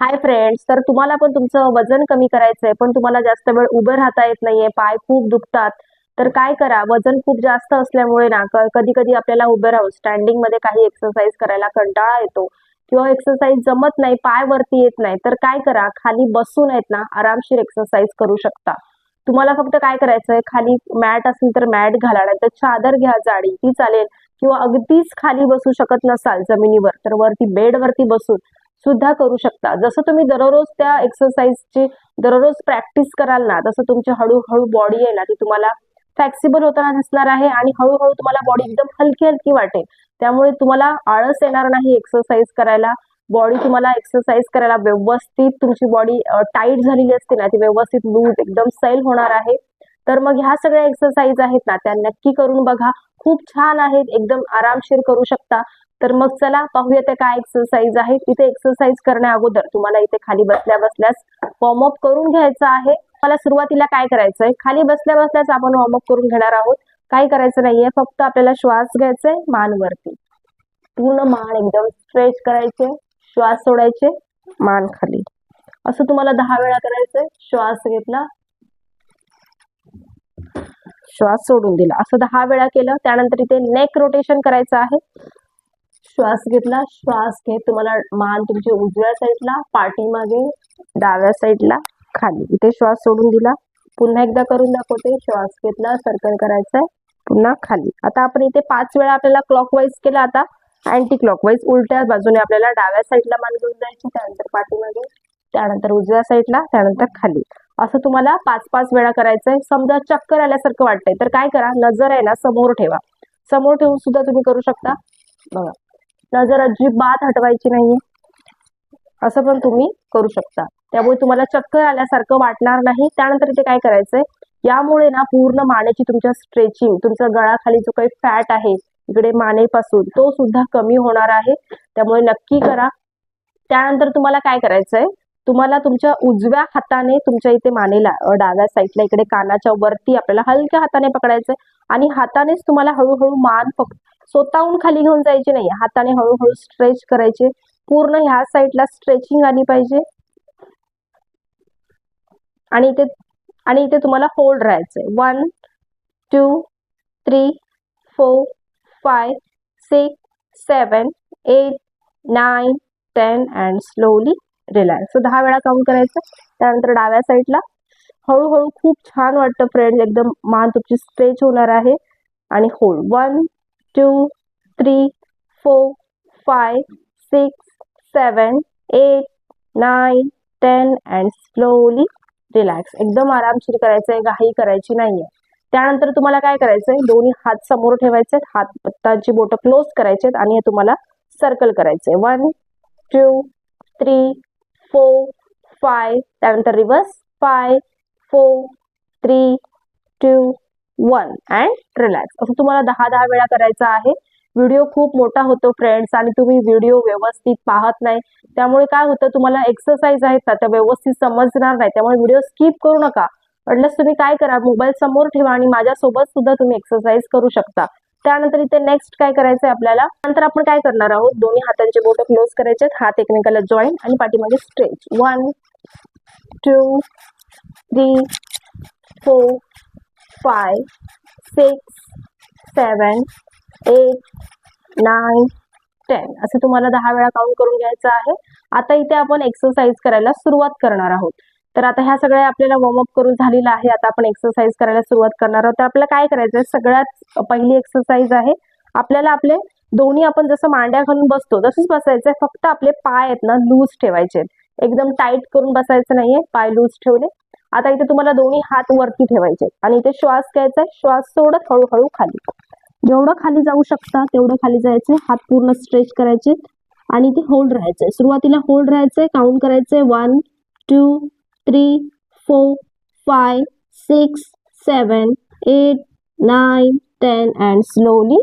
Hi friends तर तुम्हाला पण तुमचं वजन कमी करायचं आहे पण तुम्हाला जास्त वेळ उभं राहता येत नाहीये पाय खूप दुखतात. तर काय करा वजन खूप जास्त असल्यामुळे ना कधी कधी आपल्याला उभे राहून स्टँडिंगमध्ये काही एक्सरसाइज करायला कंटाळा येतो. किंवा एक्सरसाइज जमत नाही पाय वरती येत नाही तर काय करा खाली बसून आहेत ना आरामशीर एक्सरसाइज करू शकता. तुम्हाला फक्त काय करायचंय खाली मॅट असेल तर मॅट घाला नाही तर चादर घ्या जाडी ती चालेल. किंवा अगदीच खाली बसू शकत नसाल जमिनीवर तर वरती बेड वरती बसून सुद्धा करू शकता. जसं तुम्ही दररोज त्या एक्सरसाइजची दररोज प्रॅक्टिस कराल ना तसं तुमची हळूहळू बॉडी आहे ना ती तुम्हाला फ्लेक्सिबल होताना दिसणार आहे आणि हळूहळू तुम्हाला बॉडी एकदम हलकी हलकी वाटेल. त्यामुळे तुम्हाला आळस येणार नाही एक्सरसाइज करायला. बॉडी तुम्हाला एक्सरसाइज करायला व्यवस्थित तुमची बॉडी टाईट झालेली असते ना ती व्यवस्थित लूज एकदम सैल होणार आहे. तर मग ह्या सगळ्या एक्सरसाइज आहेत ना त्या नक्की करून बघा. खूप छान आहेत एकदम आरामशीर करू शकता. तर मग चला पाहूया त्या काय एक्सरसाइज आहे. इथे एक्सरसाइज करण्या अगोदर तुम्हाला इथे खाली बसल्या बसल्यास वॉर्मअप करून घ्यायचं आहे. मला सुरुवातीला काय करायचंय खाली बसल्या बसल्याच आपण वॉर्मअप करून घेणार आहोत. काही करायचं नाहीये? फक्त आपल्याला श्वास घ्यायचाय मान वरती पूर्ण मान एकदम स्ट्रेच करायचे. श्वास सोडायचे मान खाली. असं तुम्हाला दहा वेळा करायचंय. श्वास घेतला. श्वास सोडून दिला. असं दहा वेळा केलं. त्यानंतर इथे नेक रोटेशन करायचं आहे. श्वास घेतला श्वास घेत तुम्हाला मान तुमच्या उजव्या साईडला पाठीमागे डाव्या साईडला खाली. इथे श्वास सोडून दिला. पुन्हा एकदा करून दाखवते. श्वास घेतला सर्कल करायचा पुन्हा खाली. आता आपण इथे पाच वेळा आपल्याला क्लॉकवाईज केला आता. अँटी क्लॉकवाईज उलट्या बाजूने आपल्याला डाव्या साईडला मान घेऊन जायची त्यानंतर पाठीमागे त्यानंतर उजव्या साईडला त्यानंतर खाली. असं तुम्हाला पाच पाच वेळा करायचंय. समजा चक्कर आल्यासारखं वाटतंय. तर काय करा? नजर आहे ना समोर ठेवा. समोर ठेवून सुद्धा तुम्ही करू शकता. बघा. नजर अजिबात हटवायची नाहीये. असं पण तुम्ही करू शकता. त्यामुळे तुम्हाला चक्कर आल्यासारखं वाटणार नाही. त्यानंतर इथे काय करायचंय? यामुळे ना पूर्ण मानेची तुमच्या स्ट्रेचिंग तुमचा गळाखाली जो काही फॅट आहे इकडे मानेपासून तो सुद्धा कमी होणार आहे. त्यामुळे नक्की करा. त्यानंतर तुम्हाला काय करायचंय? तुम्हाला तुमच्या उजव्या हाताने तुमच्या इथे मानेला डाव्या साईडला इकडे कानाच्या वरती आपल्याला हलक्या हाताने पकडायचंय. आणि हातानेच तुम्हाला हळूहळू मान स्वतःहून खाली घेऊन जायचे नाही. हाताने हळूहळू स्ट्रेच करायचे. पूर्ण ह्या साईडला स्ट्रेचिंग आली पाहिजे. आणि इथे आणि इथे तुम्हाला होल्ड राहायचंय. One two three four five six seven eight nine ten and slowly relax दहा वेळा काउंट करायचं. त्यानंतर डाव्या साईडला हळूहळू खूप छान वाटतं फ्रेंड्स एकदम मान तुमची स्ट्रेच होणार आहे. आणि hold one two three four five six seven eight nine ten and slowly relax एकदम आरामशीर करायचं आहे घाई करायची नाहीये. त्यानंतर तुम्हाला काय करायचंय? दोन्ही हात समोर ठेवायचे हात पत्ताची बोट क्लोज करायचे आणि हे तुम्हाला सर्कल करायचंय. One two three four five त्यानंतर reverse five four three two one and relax. असं तुम्हाला दहा दहा वेळा करायचा आहे. व्हिडिओ खूप मोठा होतो फ्रेंड्स आणि तुम्ही व्हिडिओ व्यवस्थित पाहत नाही. त्यामुळे काय होतं तुम्हाला एक्सरसाइज आहेत ना त्या व्यवस्थित समजणार नाही. त्यामुळे व्हिडिओ स्किप करू नका. म्हटलंच तुम्ही काय करा मोबाईल समोर ठेवा आणि माझ्यासोबत सुद्धा तुम्ही एक्सरसाइज करू शकता. त्यानंतर इथे नेक्स्ट काय करायचं आहे आपल्याला? नंतर आपण काय करणार आहोत? दोन्ही हातांचे बोट क्लोज करायचे हात एकमेकाला जॉईन आणि पाठीमागे stretch one two three four five six seven eight nine ten असं तुम्हाला दहा वेळा काउंट करून घ्यायचं आहे. आता इथे आपण एक्सरसाइज करायला सुरुवात करणार आहोत. तर आता ह्या सगळ्या आपल्याला वॉर्मअप करून झालेला आहे. आता आपण एक्सरसाइज करायला सुरुवात करणार आहोत. तर आपल्याला काय करायचं आहे? सगळ्यात पहिली एक्सरसाइज आहे. आपल्याला आपले दोन्ही आपण जसं मांड्या घालून बसतो तसंच बसायचंय फक्त आपले पाय आहेत ना लूज ठेवायचे एकदम टाईट करून बसायचं नाहीये. पाय लूज ठेवले. आता इथे तुम्हाला दोन्ही हात वरती ठेवायचे आणि इथे श्वास घ्यायचा श्वास सोडत हळूहळू खाली. जेवढं खाली जाऊ शकता तेवढं खाली जायचंय. हात पूर्ण स्ट्रेच करायचे आणि इथे होल्ड राहायचंय. सुरुवातीला होल्ड राहायचंय. काउंट करायचंय. One two three four five six seven eight nine ten and slowly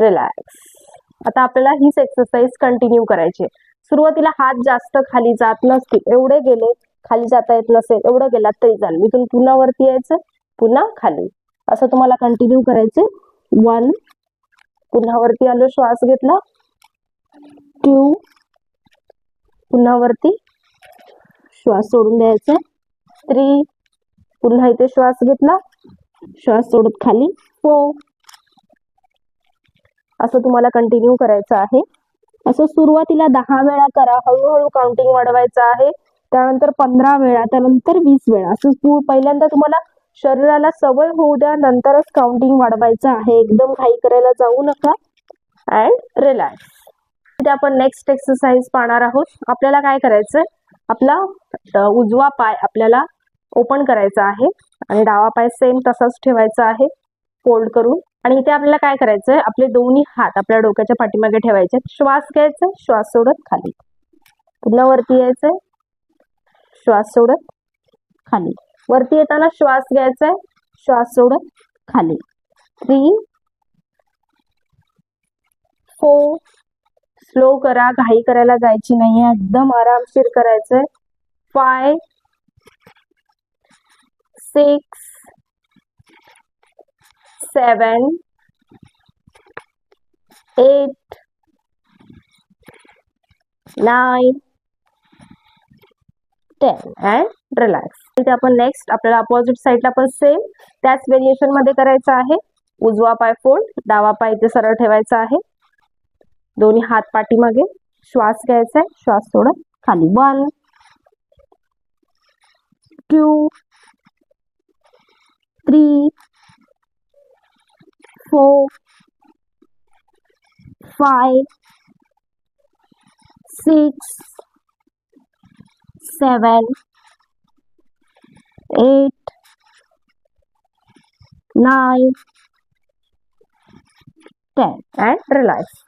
relax. आता आपल्याला हीच एक्सरसाइज कंटिन्यू करायची सुरुवातीला हात जास्त खाली जात नसतील. एवढे गेले खाली जाता येत नसेल एवढं गेलात तरी चालेल. इथून पुन्हा वरती यायचं पुन्हा खाली. असं तुम्हाला कंटिन्यू करायचं. वन पुन्हा वरती आलो श्वास घेतला. टू पुन्हा वरती श्वास सोडून द्यायचा. थ्री पुन्हा इथे श्वास घेतला. श्वास सोडत खाली. फोर असं तुम्हाला कंटिन्यू करायचं आहे. असं सुरुवातीला दहा वेळा करा. हळूहळू काउंटिंग वाढवायचं आहे. त्यानंतर पंधरा वेळा त्यानंतर वीस वेळा. असं पहिल्यांदा तुम्हाला शरीराला सवय होऊ द्या नंतरच काउंटिंग वाढवायचं आहे. एकदम घाई करायला जाऊ नका अँड रिलॅक्स इथे आपण नेक्स्ट एक्सरसाइज पाहणार आहोत. आपल्याला काय करायचंय? आपला उजवा पाय आपल्याला ओपन करायचा आहे आणि डावा पाय सेम तसाच ठेवायचा आहे फोल्ड करून. आणि इथे आपल्याला काय करायचंय? आपले दोन्ही हात आपल्या डोक्याच्या पाठीमागे ठेवायचे श्वास घ्यायचा श्वास सोडत खाली. पुन्हा वरती यायचंय. श्वास सोडत खाली. वरती येताना श्वास घ्यायचा श्वास सोडत खाली. थ्री फोर स्लो करा. घाई करायला जायची नाहीये. एकदम आरामशीर करायचंय. Five six seven eight nine ten and relax इथे आपण नेक्स्ट आपल्याला अपोजिट साईडला पण सेम त्याच व्हेरिएशनमध्ये करायचं आहे. उजवा पाय फोल्ड डावा पाय इथे सरळ ठेवायचा आहे. दोन्ही हात पाठीमागे श्वास घ्यायचा आहे. श्वास थोडा खाली one two three four five six seven eight nine ten and relax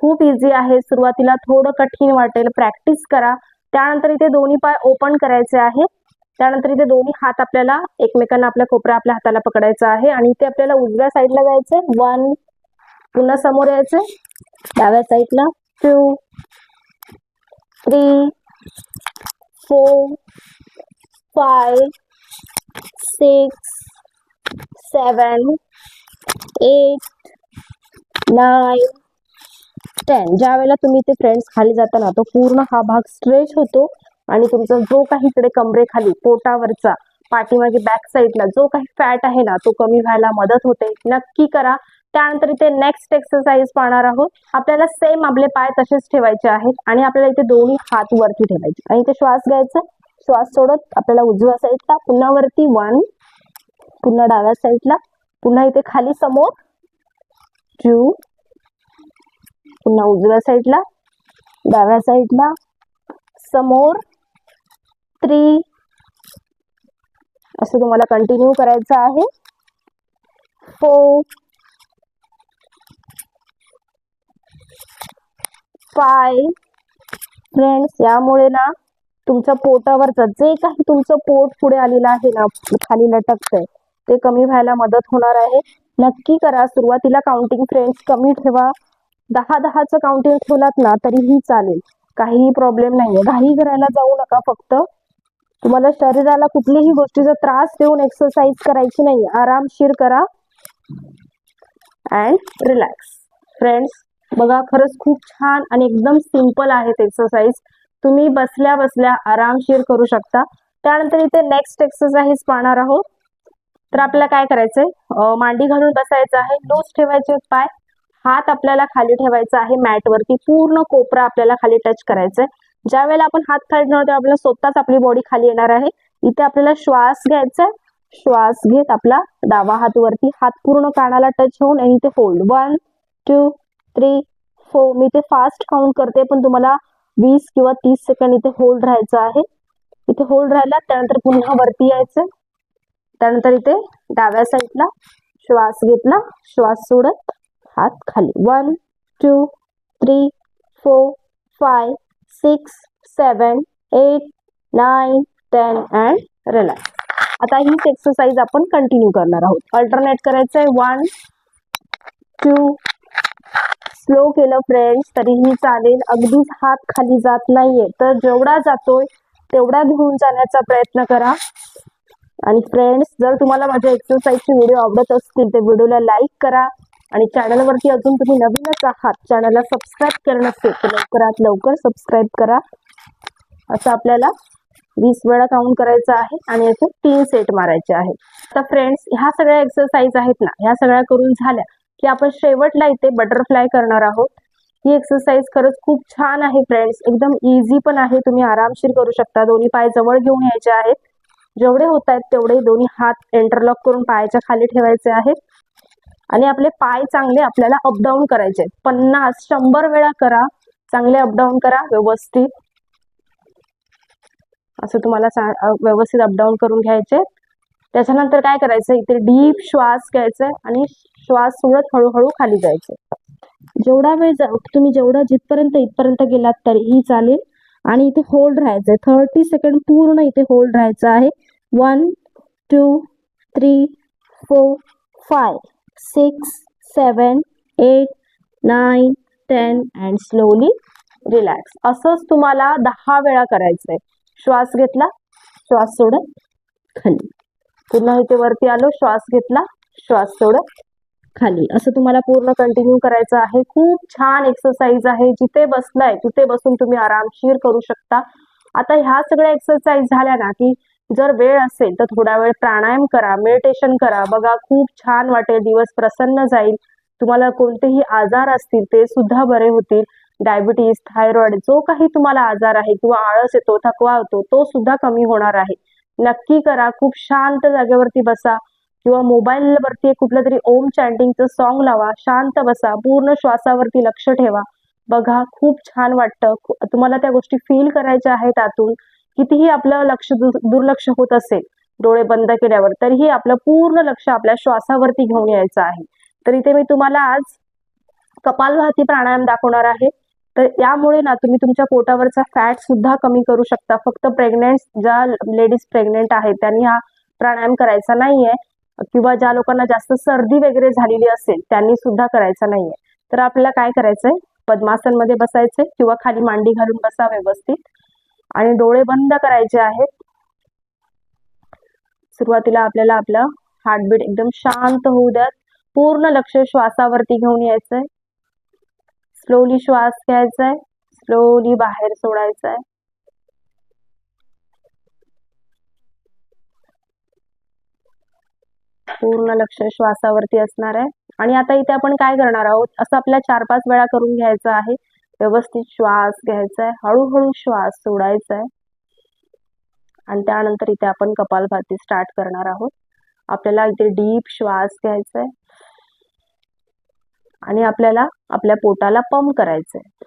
खूप इझी आहे. सुरुवातीला थोडं कठीण वाटेल. प्रॅक्टिस करा. त्यानंतर इथे दोन्ही पाय ओपन करायचे आहे त्यानंतर इथे दोन्ही हात आपल्याला एकमेकांना आपल्या कोपऱ्या आपल्या हाताला पकडायचा आहे. आणि इथे आपल्याला उजव्या साईडला जायचंय. वन पुन्हा समोर यायचंय. डाव्या साईडला two three four five six seven eight nine ten ज्या वेळेला तुम्ही इथे फ्रेंड्स खाली जाताना तो पूर्ण हा भाग स्ट्रेच होतो आणि तुमचा जो काही इकडे कमरेखाली पोटावरचा पाठीमागे बॅक साईडला जो काही फॅट आहे ना तो कमी व्हायला मदत होते. नक्की करा. त्यानंतर इथे नेक्स्ट एक्सरसाइज पाहणार आहोत. आपल्याला सेम आपले पाय तसेच ठेवायचे आहेत आणि आपल्याला इथे दोन्ही हात वरती ठेवायचे. आणि इथे श्वास घ्यायचा. श्वास सोडत आपल्याला उजव्या साईडला पुन्हा वरती वन पुन्हा डाव्या साईडला पुन्हा इथे खाली समोर टू पुन्हा उजव्या साईडला डाव्या साईडला समोर थ्री असं तुम्हाला कंटिन्यू करायचं आहे. फोर फाय फ्रेंड्स यामुळे ना तुमच्या पोटावरचं जे काही तुमचं पोट पुढे आलेलं आहे ना खाली लटकतंय ते कमी व्हायला मदत होणार आहे. नक्की करा सुरुवातीला काउंटिंग फ्रेंड्स कमी ठेवा. दहा दहाचं काउंटिंग ठेवलात ना तरीही चालेल. काहीही प्रॉब्लेम नाहीये. घाई करायला जाऊ नका फक्त. तुम्हाला शरीराला कुठलीही गोष्टीचा त्रास देऊन एक्सरसाइज करायची नाही आरामशीर करा. अँड रिलॅक्स फ्रेंड्स बघा खरंच खूप छान आणि एकदम सिंपल आहेत एक्सरसाइज तुम्ही बसल्या बसल्या आरामशीर करू शकता. त्यानंतर इथे नेक्स्ट एक्सरसाइज पाहणार आहोत. तर आपल्याला काय करायचंय? मांडी घालून बसायचं आहे लूज ठेवायचे पाय हात आपल्याला खाली ठेवायचा आहे मॅट वरती पूर्ण कोपरा आपल्याला खाली टच करायचा आहे ज्या वेळेला आपण हात खाली ठेवणार तेव्हा आपल्याला स्वतःच आपली बॉडी खाली येणार आहे. इथे आपल्याला श्वास घ्यायचा आहे. श्वास घेत आपला डावा हात वरती हात पूर्ण कानाला टच होऊन आणि इथे hold one two three four मी ते फास्ट काउंट करते पण तुम्हाला वीस किंवा तीस सेकंड इथे होल्ड राहायचं आहे. इथे होल्ड राहिला त्यानंतर पुन्हा वरती यायचं. त्यानंतर इथे डाव्या साईडला श्वास घेतला श्वास सोडत हात खाली. One two three four five six seven eight nine ten and relax आता हीच एक्सरसाइज आपण कंटिन्यू करणार आहोत. अल्टरनेट करायचं आहे वन टू स्लो केलं फ्रेंड्स तरीही चालेल. अगदीच हात खाली जात नाहीये. तर जेवढा जातोय तेवढा घेऊन जाण्याचा प्रयत्न करा. आणि फ्रेंड्स जर तुम्हाला माझ्या एक्सरसाइजचे व्हिडिओ आवडत असतील तर व्हिडिओला लाईक करा. आणि चॅनलवरती अजून तुम्ही नवीनच आहात चॅनलला सबस्क्राईब करणं असेल तर लवकरात लवकर सबस्क्राईब करा. असं आपल्याला वीस वेळा काउंट करायचं आहे आणि याचे तीन सेट मारायचे आहेत. तर फ्रेंड्स ह्या सगळ्या एक्सरसाइज आहेत ना ह्या सगळ्या करून झाल्या. की आपण शेवटला इथे बटरफ्लाय करणार आहोत. ही एक्सरसाइज खरंच खूप छान आहे फ्रेंड्स एकदम इझी पण आहे. तुम्ही आरामशीर करू शकता. दोन्ही पाय जवळ घेऊन यायचे आहेत. जेवढे होत आहेत तेवढे दोन्ही हात इंटरलॉक करून पायाच्या खाली ठेवायचे आहेत. आणि आपले पाय चांगले आपल्याला अपडाऊन करायचे पन्नास शंभर वेळा करा. चांगले अपडाऊन करा व्यवस्थित. असं तुम्हाला व्यवस्थित अपडाऊन करून घ्यायचे त्याच्यानंतर काय करायचं? इथे डीप श्वास घ्यायचा आणि श्वास सोडत हळूहळू खाली जायचे. जेवढा वेळ तुम्ही जेवढा जिथपर्यंत इथपर्यंत गेलात तरीही चालेल. आणि इथे होल्ड राहायचं आहे थर्टी सेकंड पूर्ण इथे होल्ड राहायचं आहे. One two three four five six seven eight nine ten and slowly relax असंच तुम्हाला दहा वेळा करायचं आहे श्वास घेतला श्वास सोडत खाली. पुन्हा इथे वरती आलो श्वास घेतला श्वास सोडत खाली. असं तुम्हाला पूर्ण कंटिन्यू करायचं आहे. खूप छान एक्सरसाइज आहे. जिथे बसलाय तिथे बसून तुम्ही आरामशीर करू शकता. आता ह्या सगळ्या एक्सरसाइज झाल्या ना की जर वेळ असेल तर थोडा वेळ प्राणायाम करा मेडिटेशन करा. बघा खूप छान वाटेल. दिवस प्रसन्न जाईल. तुम्हाला कोणतेही आजार असतील ते सुद्धा बरे होतील. डायबिटीज थायरॉइड जो काही तुम्हाला आजार आहे किंवा आळस येतो थकवा होतो तो सुद्धा कमी होणार आहे. नक्की करा. खूप शांत जागेवरती बसा. किंवा मोबाईलवरती कुठलं तरी ओम चॅन्टिंगचं सॉन्ग लावा शांत बसा पूर्ण श्वासावरती लक्ष ठेवा. बघा खूप छान वाटतं. तुम्हाला त्या गोष्टी फील करायच्या आहेत आतून. कितीही आपलं लक्ष दुर्लक्ष होत असेल डोळे बंद केल्यावर तरीही आपलं पूर्ण लक्ष आपल्या श्वासावरती घेऊन यायचं आहे. तर इथे मी तुम्हाला आज कपालभाती प्राणायाम दाखवणार आहे. तर यामुळे ना तुम्ही तुमच्या पोटावरचा फॅट सुद्धा कमी करू शकता. फक्त प्रेग्नेंट ज्या लेडीज प्रेग्नेंट आहेत त्यांनी हा प्राणायाम करायचा नाहीये. किंवा ज्या लोकांना जास्त सर्दी वगैरे झालेली असेल त्यांनी सुद्धा करायचा नाहीये. तर आपल्याला काय करायचंय? पद्मासनमध्ये बसायचंय किंवा खाली मांडी घालून बसा व्यवस्थित. आणि डोळे बंद करायचे आहेत. सुरुवातीला आपल्याला आपलं हार्टबीट एकदम शांत होऊ द्यात. पूर्ण लक्ष श्वासावरती घेऊन यायचंय. स्लोली श्वास घ्यायचाय. स्लोली बाहेर सोडायचा आहे पूर्ण लक्ष श्वासावरती असणार आहे. आणि आता इथे आपण काय करणार आहोत? असं आपल्या चार पाच वेळा करून घ्यायचं आहे. व्यवस्थित श्वास घ्यायचा आहे. हळूहळू श्वास सोडायचा आहे. आणि त्यानंतर इथे आपण कपालभाती स्टार्ट करणार आहोत. आपल्याला इथे डीप श्वास घ्यायचा आहे. आणि आपल्याला आपल्या पोटाला पंप करायचंय आहे.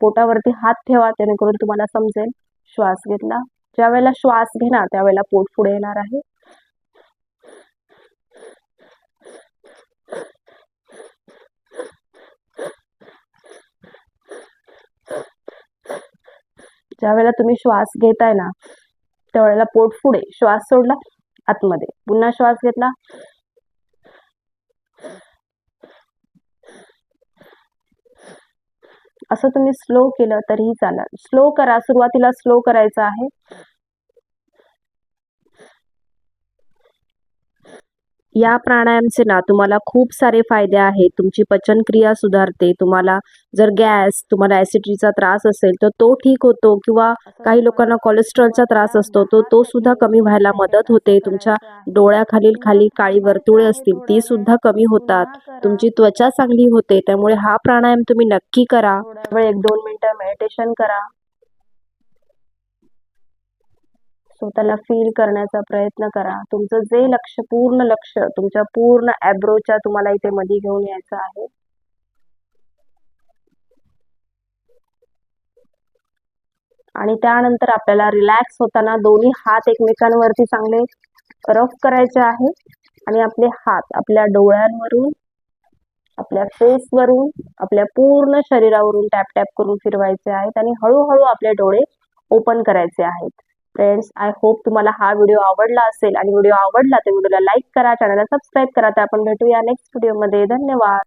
पोटावरती हात ठेवा जेणेकरून तुम्हाला समजेल. श्वास घेतला. ज्या वेळेला श्वास घेणार त्यावेळेला पोट पुढे येणार आहे. ज्या वेळेला तुम्ही श्वास घेताय ना त्यावेळेला पोट पुढे श्वास सोडला आतमध्ये. पुन्हा श्वास घेतला. असं तुम्ही स्लो केलं तरीही चालेल. स्लो करा. सुरुवातीला स्लो करायचं आहे. या प्राणायामचे ना तुम्हाला खूप सारे फायदे आहेत. तुमची पचनक्रिया सुधारते तुम्हाला जर गॅस तुम्हाला ऍसिडिटीचा त्रास असेल तर तो ठीक होतो किंवा काही लोकांना कोलेस्ट्रॉलचा त्रास असतो तो तो सुद्धा कमी व्हायला मदत होते. तुमच्या डोळ्याखालील खाली काळी वर्तुळे असतील ती सुद्धा कमी होतात. तुमची त्वचा चांगली होते त्यामुळे हा प्राणायाम तुम्ही नक्की करा. एक दोन मिनिटं मेडिटेशन करा. स्वतःला फील करण्याचा प्रयत्न करा. तुमचं जे लक्ष पूर्ण लक्ष तुमच्या पूर्ण ॲब्रोच्या तुम्हाला इथे मध्ये घेऊन यायचं आहे. आणि त्यानंतर आपल्याला रिलॅक्स होताना दोन्ही हात एकमेकांवरती चांगले रफ करायचे आहे. आणि आपले हात आपल्या डोळ्यांवरून आपल्या फेसवरून आपल्या पूर्ण शरीरावरून टॅप टॅप करून फिरवायचे आहेत. आणि हळूहळू आपले डोळे ओपन करायचे आहेत. फ्रेंड्स आय होप तुम्हाला हा व्हिडिओ आवडला असेल. आणि व्हिडिओ आवडला तर व्हिडिओला लाईक करा चॅनलला सबस्क्राईब करा. तर आपण भेटूया नेक्स्ट व्हिडिओमध्ये धन्यवाद.